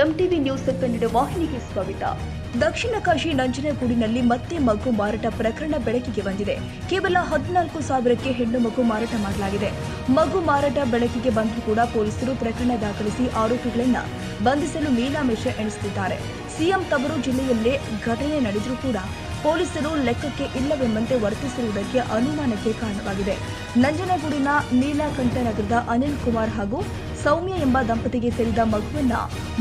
MTV news Kannada ವಾಹಿನಿಗೆ ಸ್ವಾಗತ. ದಕ್ಷಿಣ ಕಾಶಿ ನಂಜನಗೂಡಿನಲ್ಲಿ ಮತ್ತೆ ಮಗು ಮಾರಾಟ ಪ್ರಕರಣ ಬೆಳಕಿಗೆ ಬಂದಿದೆ. ಕೇವಲ ಹದಿನಾಲ್ಕು ಸಾವಿರಕ್ಕೆ ಹೆಣ್ಣು ಮಗು ಮಾರಾಟ ಮಾಡಲಾಗಿದೆ. ಮಗು ಮಾರಾಟ ಬೆಳಕಿಗೆ ಬಂದು ಕೂಡ ಪೊಲೀಸರು ಪ್ರಕರಣ ದಾಖಲಿಸಿ ಆರೋಪಿಗಳನ್ನ ಬಂಧಿಸಲು ಮೀನಾಮೇಷ ಎಣಿಸುತ್ತಿದ್ದಾರೆ. ಸಿಎಂ ತವರು ಜಿಲ್ಲೆಯಲ್ಲೇ ಘಟನೆ ನಡೆದರೂ ಕೂಡ ಪೊಲೀಸರು ಲೆಕ್ಕಕ್ಕೆ ಇಲ್ಲವೆಂಬಂತೆ ವರ್ತಿಸಿರುವುದಕ್ಕೆ ಅನುಮಾನಕ್ಕೆ ಕಾರಣವಾಗಿದೆ. ನಂಜನಗೂಡಿನ ನೀಲಾಕಂಠ ನಗರದ ಅನಿಲ್ ಕುಮಾರ್ ಹಾಗೂ ಸೌಮ್ಯ ಎಂಬ ದಂಪತಿಗೆ ಸೇರಿದ ಮಗುವನ್ನ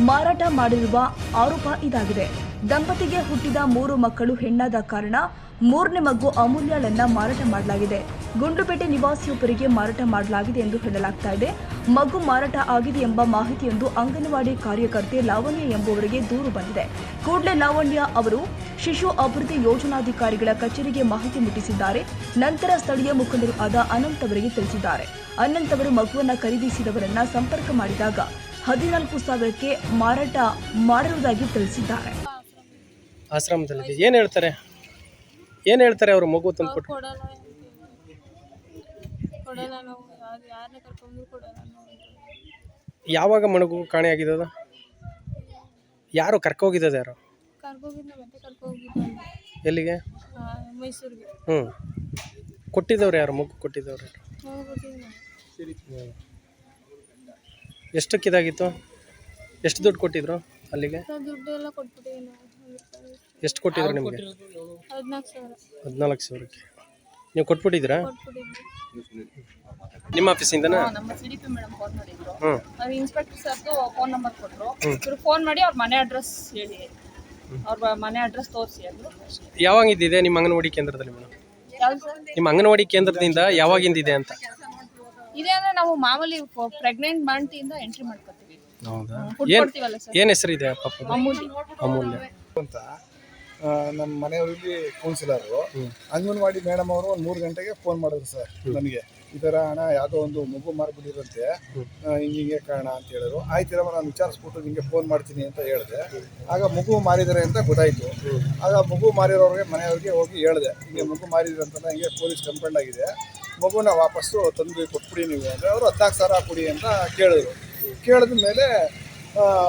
ಮಾರಾಟ ಮಾಡಿರುವ ಆರೋಪ ಇದಾಗಿದೆ. ದಂಪತಿಗೆ ಹುಟ್ಟಿದ ಮೂರು ಮಕ್ಕಳು ಹೆಣ್ಣಾದ ಕಾರಣ ಮೂರನೇ ಮಗು ಅಮೂಲ್ಯಳನ್ನ ಮಾರಾಟ ಮಾಡಲಾಗಿದೆ. ಗುಂಡ್ಲುಪೇಟೆ ನಿವಾಸಿಯೊಬ್ಬರಿಗೆ ಮಾರಾಟ ಮಾಡಲಾಗಿದೆ ಎಂದು ಹೇಳಲಾಗ್ತಾ ಇದೆ. ಮಗು ಮಾರಾಟ ಆಗಿದೆ ಎಂಬ ಮಾಹಿತಿಯೊಂದು ಅಂಗನವಾಡಿ ಕಾರ್ಯಕರ್ತೆ ಲಾವಣ್ಯ ಎಂಬುವರಿಗೆ ದೂರು ಬಂದಿದೆ. ಕೂಡಲೇ ಲಾವಣ್ಯ ಅವರು ಶಿಶು ಅಭಿವೃದ್ಧಿ ಯೋಜನಾಧಿಕಾರಿಗಳ ಕಚೇರಿಗೆ ಮಾಹಿತಿ ಮುಟ್ಟಿಸಿದ್ದಾರೆ. ನಂತರ ಸ್ಥಳೀಯ ಮುಖಂಡರು ಆದ ಅನಂತ್ ಅವರಿಗೆ ತಿಳಿಸಿದ್ದಾರೆ. ಅನಂತ್ ಅವರು ಮಗುವನ್ನ ಖರೀದಿಸಿದವರನ್ನ ಸಂಪರ್ಕ ಮಾಡಿದಾಗ ಹದಿನಾಲ್ಕು ಸಾವಿರಕ್ಕೆ ಮಾರಾಟ ಮಾಡಿರುವುದಾಗಿ ತಿಳಿಸಿದ್ದಾರೆ. ಆಶ್ರಮದಲ್ಲಿ ಏನು ಹೇಳ್ತಾರೆ? ಏನು ಹೇಳ್ತಾರೆ ಅವರು ಮಗು ತಂದು ಕೊಟ್ಟು ಕೊಡಲ್ಲ ಕೊಡಲ್ಲ ನಾವು. ಯಾರು ಯಾರನ್ನ ಕರ್ಕೊಂಡು ಕೊಡಲ್ಲ ನಾವು. ಯಾವಾಗ ಮಣಗು ಕಾಣೆಯಾಗಿದ್ದದ? ಯಾರು ಕರ್ಕೋಗಿದ್ದದ ಯಾರು? ಕರ್ಕೋಗಿದ್ದು ಕರ್ಕೋಗಿದ್ದು. ಎಲ್ಲಿಗೆ? ಮೈಸೂರಿಗೆ. ಹ್ಞೂ ಕೊಟ್ಟಿದ್ದವ್ರು ಯಾರು? ಮಗು ಕೊಟ್ಟಿದ್ದವ್ರು ಯಾರು? ಹೋಗ್ಬಿಟ್ಟಿದ್ದು ನಾವು ಹ್ಞೂ ಎಷ್ಟಕ್ಕೆ ಎಷ್ಟು ದುಡ್ಡು ಕೊಟ್ಟಿದ್ರು ಅಲ್ಲಿಗೆ? ನಾವು ದುಡ್ಡು ಎಲ್ಲ ಕೊಟ್ಬಿಟ್ಟಿವಿ ನಾವು. ಎಷ್ಟು ಕೊಟ್ಟಿದ್ರು ನಿಮಗೆ? ಹದಿನಾಲ್ಕು ಸಾವಿರ. ಹದಿನಾಲ್ಕು ಸಾವಿರಕ್ಕೆ. ನೀವು ಕೊಟ್ಬಿಟ್ಟಿದ್ದೀರಾ? ಕೊಟ್ಬಿಟ್ಟಿದ್ವಿ. ನಿಮ್ಮ ಆಫೀಸಿಂದನಾ? ನಮ್ಮ C D P madam phone ಮಾಡಿದ್ರು. ಹ್ಞೂ ಅವ್ರು ಇನ್ಸ್ಪೆಕ್ಟರ್ ಸರ್ದು ಫೋನ್ ನಂಬರ್ ಕೊಟ್ಟರು ಇವ್ರು ಫೋನ್ ಮಾಡಿ ಅವ್ರ ಮನೆ ಅಡ್ರೆಸ್ ಹೇಳಿ. ಅವ್ರ ಮನೆ ಅಡ್ರೆಸ್ ತೋರಿಸಿ ಅಂದ್ರು. ಯಾವಾಗಿದ್ದಿದೆ ನಿಮ್ಮ ಅಂಗನವಾಡಿ ಕೇಂದ್ರದಲ್ಲಿ ಮೇಡಮ್? ಯಾವ್ದು ನಿಮ್ಮ ಅಂಗನವಾಡಿ ಕೇಂದ್ರದಿಂದ ಯಾವಾಗಿಂದಿದೆ ಅಂತ? ಇದೆ ಅಂದ್ರೆ ನಾವು ಮಾಮೂಲಿ ಪ್ರೆಗ್ನೆಂಟ್ ಮಂಟಿಂದ ಎಂಟ್ರಿ ಮಾಡ್ಕೊತೀವಿ. ಹೌದಾ? ಫುಡ್ ಏನು ಕೊಡ್ತೀವಲ್ಲ ಸರ್ ಏನು ಹೆಸರಿದೆ ಪಾಪ ಅಮೂಲಿ ಅಮೂಲ್ಯ. ಅಂತ. ನಮ್ಮ ಮನೆಯವರಿಗೆ ಕೌನ್ಸಿಲರು ಅಂಗನವಾಡಿ ಮೇಡಮ್ ಅವರು ಒಂದು ಮೂರು ಗಂಟೆಗೆ ಫೋನ್ ಮಾಡಿದ್ರು ಸರ್ ನನಗೆ ಈ ಥರ ಹಣ ಯಾವುದೋ ಒಂದು ಮಗು ಮಾರ್ಬಿಟ್ಟಿರಂತೆ. ಹಿಂಗೆ ಕಾರಣ ಅಂತ ಹೇಳಿದ್ರು. ಆಯ್ತಿರಮ್ಮ ನಾನು ವಿಚಾರಿಸ್ಬಿಟ್ಟು ನಿಮಗೆ ಫೋನ್ ಮಾಡ್ತೀನಿ ಅಂತ ಹೇಳಿದೆ. ಆಗ ಮಗು ಮಾರಿದ್ದಾರೆ ಅಂತ ಗೊತ್ತಾಯಿತು. ಆಗ ಮಗು ಮಾರಿರೋರಿಗೆ ಮನೆಯವ್ರಿಗೆ ಹೋಗಿ ಹೇಳಿದೆ ಹಿಂಗೆ ಮಗು ಮಾರಿದ್ರೆ ಅಂತ ಹಿಂಗೆ ಪೊಲೀಸ್ ಕಂಪ್ಲೇಂಟ್ ಆಗಿದೆ. ಮಗುನ ವಾಪಸ್ಸು ತಂದು ಕೊಟ್ಬಿಡಿ ನೀವು. ಅಂದರೆ ಅವರು ಹದಿನಾಲ್ಕು ಸಾವಿರ ಕೊಡಿ ಅಂತ ಕೇಳಿದ್ರು. ಕೇಳಿದ ಮೇಲೆ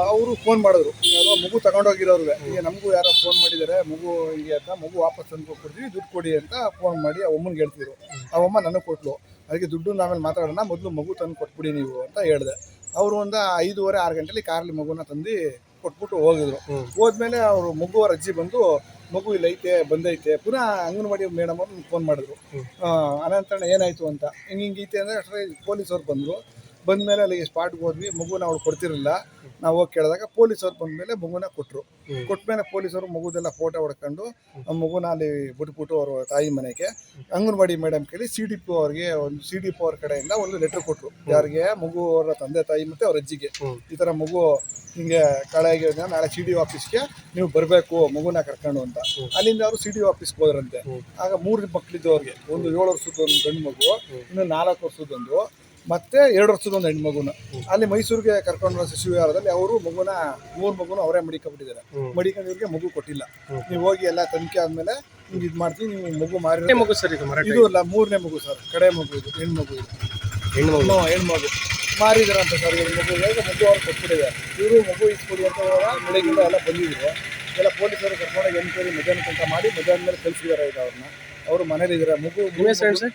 ಅವರು ಫೋನ್ ಮಾಡಿದ್ರು. ಯಾರೋ ಮಗು ತಗೊಂಡೋಗಿರೋರ್ಗೆ. ಈಗ ನಮಗೂ ಯಾರೋ ಫೋನ್ ಮಾಡಿದ್ದಾರೆ. ಮಗು ಹೀಗೆ ಅಂತ ಮಗು ವಾಪಸ್ ತಂದು ಕೊಡ್ತೀವಿ ದುಡ್ಡು ಕೊಡಿ ಅಂತ ಫೋನ್ ಮಾಡಿ ಆ ಅಮ್ಮನಿಗೆ ಹೇಳ್ತಿದ್ರು. ಆ ಅಮ್ಮ ನನಗೆ ಕೊಟ್ಲು. ಅದಕ್ಕೆ ದುಡ್ಡು ಆಮೇಲೆ ಮಾತಾಡೋಣ ಮೊದಲು ಮಗು ತಂದು ಕೊಟ್ಬಿಡಿ ನೀವು ಅಂತ ಹೇಳಿದೆ. ಅವರು ಒಂದು ಐದೂವರೆ ಆರು ಗಂಟೆಲಿ ಕಾರಲ್ಲಿ ಮಗುನ ತಂದು ಕೊಟ್ಬಿಟ್ಟು ಹೋಗಿದ್ರು. ಹೋದ್ಮೇಲೆ ಅವರು ಮಗು ಅಜ್ಜಿ ಬಂದು ಮಗು ಇಲ್ಲಿ ಐತೆ ಬಂದೈತೆ. ಪುನಃ ಅಂಗನವಾಡಿ ಮೇಡಮ್ ಅವ್ರು ಫೋನ್ ಮಾಡಿದ್ರು. ಆ, ಏನಾಯಿತು ಏನಾಯ್ತು ಅಂತ. ಹಿಂಗೆ ಹಿಂಗೈತೆ ಅಂದರೆ ಪೊಲೀಸವ್ರು ಬಂದರು. ಬಂದಮೇಲೆ ಅಲ್ಲಿಗೆ ಸ್ಪಾಟ್ಗೆ ಹೋದ್ವಿ. ಮಗುನ ಅವ್ರು ಕೊಡ್ತಿರಲಿಲ್ಲ. ನಾವು ಹೋಗಿ ಕೇಳಿದಾಗ ಪೊಲೀಸವ್ರು ಬಂದಮೇಲೆ ಮಗುನ ಕೊಟ್ಟರು ಕೊಟ್ಮೇಲೆ ಪೊಲೀಸರು ಮಗುದೆಲ್ಲ ಫೋಟೋ ಹೊಡ್ಕೊಂಡು ಆ ಮಗುನ ಅಲ್ಲಿ ಬಿಟ್ಬಿಟ್ಟು ಅವರು ತಾಯಿ ಮನೆಗೆ ಅಂಗನವಾಡಿ ಮೇಡಮ್ ಕೇಳಿ ಸಿ ಡಿ ಪಿ ಅವ್ರಿಗೆ ಒಂದು ಸಿ ಡಿ ಪಿ ಅವ್ರ ಕಡೆಯಿಂದ ಒಂದು ಲೆಟ್ರ್ ಕೊಟ್ಟರು ಯಾರಿಗೆ? ಮಗು ಅವರ ತಂದೆ ತಾಯಿ ಮತ್ತು ಅವ್ರ ಅಜ್ಜಿಗೆ. ಈ ಥರ ಮಗು ಹಿಂಗೆ ಕಳೆ ಆಗಿರೋದ್ರಿಂದ ನಾಳೆ ಸಿ ಡಿ ಆಫೀಸ್ಗೆ ನೀವು ಬರಬೇಕು ಮಗುನ ಕರ್ಕೊಂಡು ಅಂತ. ಅಲ್ಲಿಂದ ಅವರು ಸಿ ಡಿ ಆಫೀಸ್ಗೆ ಹೋದ್ರಂತೆ. ಆಗ ಮೂರು ಮಕ್ಕಳಿದ್ದು ಅವ್ರಿಗೆ ಒಂದು ಏಳು ವರ್ಷದ ಒಂದು ಗಂಡು ಮಗು ಇನ್ನು ನಾಲ್ಕು ವರ್ಷದೊಂದು ಮತ್ತೆ ಎರಡು ವರ್ಷದ ಒಂದು ಹೆಣ್ಣು ಮಗುನ. ಅಲ್ಲಿ ಮೈಸೂರಿಗೆ ಕರ್ಕೊಂಡು ಶಿಶುವಿಹಾರದಲ್ಲಿ ಅವರು ಮಗುನ ಮೂರು ಮಗುನ ಅವರೇ ಮಡಿಕೊಂಡ್ಬಿಟ್ಟಿದ್ದಾರೆ ಮಡಿಕೊಂಡಿವ್ರಿಗೆ ಮಗು ಕೊಟ್ಟಿಲ್ಲ. ನೀವು ಹೋಗಿ ಎಲ್ಲ ತನಿಖೆ ಆದ್ಮೇಲೆ ನಿಮ್ಗೆ ಇದು ಮಾಡ್ತೀನಿ ನೀವು ಮಗು ಮಾರಿ ಮಗು ಸರ್ ಇದು ಇದು ಅಲ್ಲ ಮೂರನೇ ಮಗು ಸರ್. ಕಡೆ ಮಗು ಇದು ಹೆಣ್ಣು ಮಗು ಇದು. ಹೆಣ್ಣು ಮಗು? ಹೆಣ್ಣು ಮಗು. ಮಾರಿದಾರಂತ ಸರ್ ಇವ್ರ ಮಗು. ಹೇಗೆ ಮಗು ಅವ್ರು ಕೊಟ್ಬಿಟ್ಟಿದ್ದಾರೆ. ಇವರು ಮಗು ಇಸ್ಕೊಡಿ ಅಂತ ಮಳೆಗಿಂದ ಬೆಳಗಿಂದ ಎಲ್ಲ ಬಂದಿದ್ರು. ಎಲ್ಲ ಪೊಲೀಸರು ಕರ್ಕೊಂಡೋಗಿ ಎನ್ಕ್ವೈರಿ ಮಧ್ಯಾಹ್ನ ಅಂತ ಮಾಡಿ ಮಧ್ಯಾಹ್ನ ಮೇಲೆ ಕಳಿಸಿದಾರೆ ಈಗ ಅವ್ರನ್ನ. ಅವರು ಮಗು ನಿಮ್ಮ ಹೆಸರು ಏನು ಸರ್?